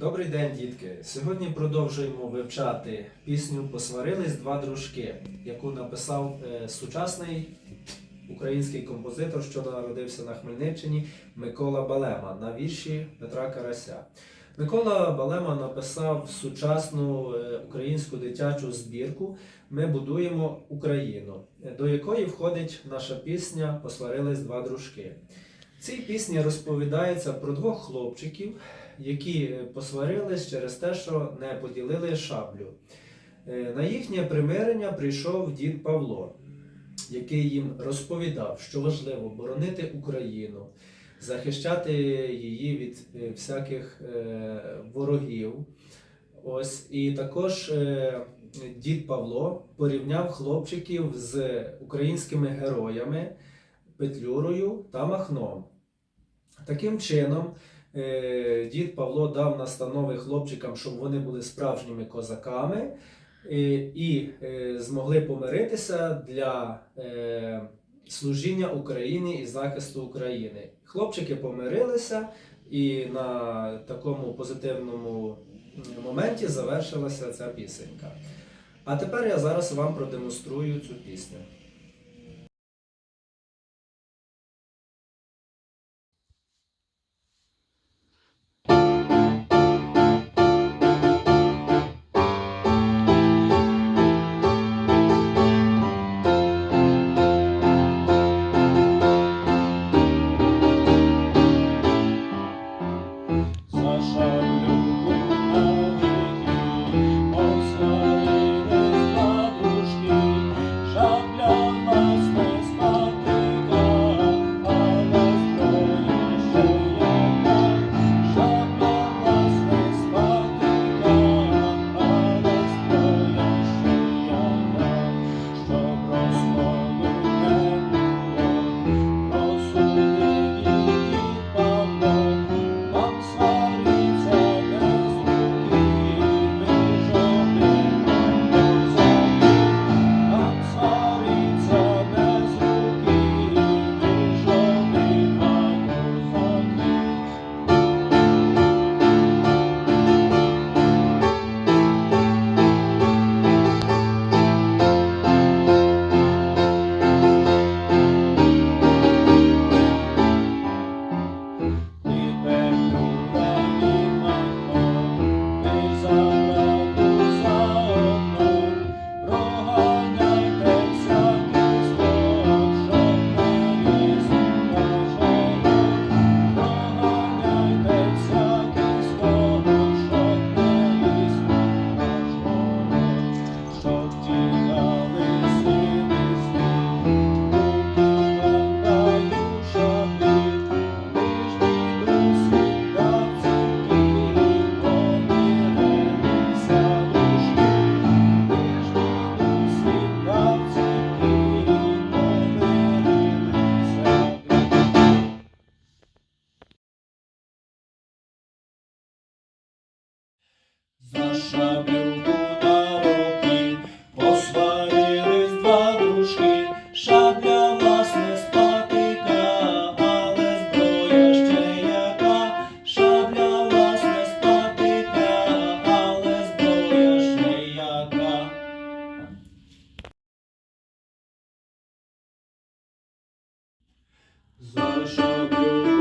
Добрий день, дітки! Сьогодні продовжуємо вивчати пісню Посварились два дружки, яку написав е, сучасний український композитор, що народився на Хмельниччині Микола Балема на вірші Петра Карася. Микола Балема написав сучасну е, українську дитячу збірку Ми будуємо Україну, е, до якої входить наша пісня Посварились два дружки. В цій пісні розповідається про двох хлопчиків, які е, посварились через те, що не поділили шаблю. Е, На їхнє примирення прийшов дід Павло, який їм розповідав, що важливо боронити Україну, захищати її від е, всяких ворогів. Ось і також дід Павло порівняв хлопчиків з українськими героями Петлюрою та Махном. Таким чином, дід Павло дав настанови хлопчикам, щоб вони були справжніми козаками е, і е, змогли помиритися для е, служіння Україні і захисту України. Хлопчики помирилися, і на такому позитивному моменті завершилася ця пісенька. А тепер я зараз вам продемонструю цю пісню. За на руки посварились два дружки, шабля власне спатика, але зброя ще яка, шабля власне спатика, але зброя ще яка. За шаблюку